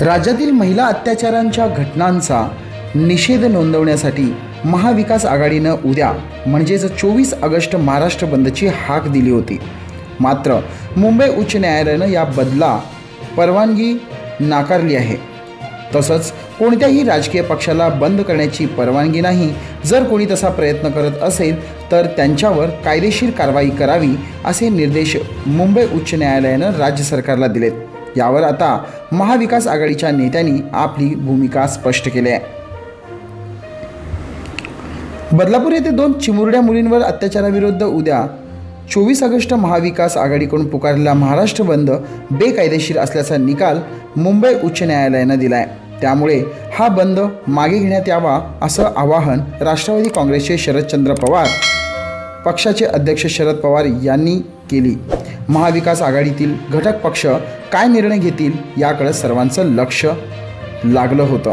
राज्यातील महिला अत्याचारांच्या घटनांचा निषेध नोंदवण्यासाठी महाविकास आघाडीनं उद्या म्हणजेच चोवीस ऑगस्ट महाराष्ट्र बंदची हाक दिली होती. मात्र मुंबई उच्च न्यायालयानं या बदला परवानगी नाकारली आहे. तसंच कोणत्याही राजकीय पक्षाला बंद करण्याची परवानगी नाही. जर कोणी तसा प्रयत्न करत असेल तर त्यांच्यावर कायदेशीर कारवाई करावी असे निर्देश मुंबई उच्च न्यायालयानं राज्य सरकारला दिलेत. यावर आता महाविकास आघाडीच्या नेत्यांनी आपली भूमिका स्पष्ट केली आहे. बदलापूर येथे दोन चिमुरड्या मुलींवर अत्याचाराविरुद्ध उद्या चोवीस ऑगस्ट महाविकास आघाडीकडून पुकारलेला महाराष्ट्र बंद बेकायदेशीर असल्याचा निकाल मुंबई उच्च न्यायालयानं दिला आहे त्यामुळे हा बंद मागे घेण्यात यावा असं आवाहन राष्ट्रवादी काँग्रेसचे शरदचंद्र पवार पक्षाचे अध्यक्ष शरद पवार यांनी केली. महाविकास आघाडीतील घटक पक्ष काय निर्णय घेतील याकडे सर्वांचं लक्ष लागलं होतं.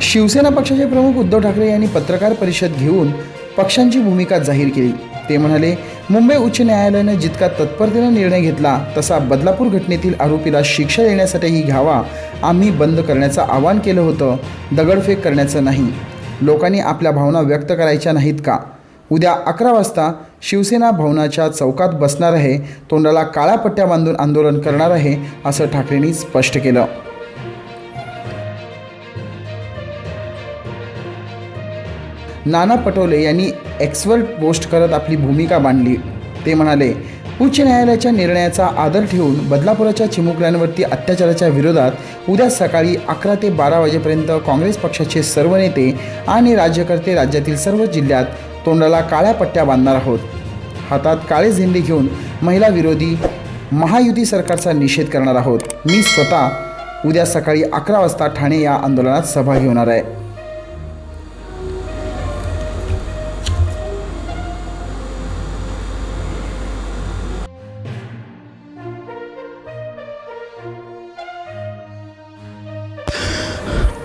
शिवसेना पक्षाचे प्रमुख उद्धव ठाकरे यांनी पत्रकार परिषद घेऊन पक्षांची भूमिका जाहीर केली. ते म्हणाले मुंबई उच्च न्यायालयानं जितका तत्परतेनं निर्णय घेतला तसा बदलापूर घटनेतील आरोपीला शिक्षा देण्यासाठीही घ्यावा. आम्ही बंद करण्याचं आवाहन केलं होतं. दगडफेक करण्याचं नाही. लोकांनी आपल्या भावना व्यक्त करायच्या नाहीत का? उद्या अकरा वाजता शिवसेना भवनाच्या चौकात बसणार आहे तोंडाला काळ्या पट्ट्या बांधून आंदोलन करणार आहे असं ठाकरेंनी स्पष्ट केलं. नाना पटोले यांनी एक्सवर्ट पोस्ट करत आपली भूमिका मांडली. ते म्हणाले उच्च न्यायालयाच्या निर्णयाचा आदर ठेवून बदलापुराच्या चिमुकल्यांवरती अत्याचाराच्या विरोधात उद्या सकाळी अकरा ते बारा वाजेपर्यंत काँग्रेस पक्षाचे सर्व नेते आणि राज्यकर्ते राज्यातील सर्व जिल्ह्यात तोंडाला काळ्या पट्ट्या बांधणार आहोत. हातात काळे झेंडे घेऊन महिला विरोधी महायुती सरकारचा निषेध करणार आहोत. मी स्वतः उद्या सकाळी अकरा वाजता ठाणे या आंदोलनात सभा घेणार आहे.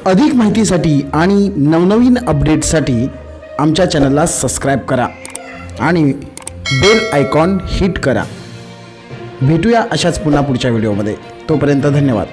अधिक माहितीसाठी आणि नवनवीन अपडेटसाठी आमच्या चॅनलला सबस्क्राईब करा आणि बेल आयकॉन हिट करा. भेटूया अशाच पुन्हा पुढच्या व्हिडिओमध्ये तोपर्यंत धन्यवाद.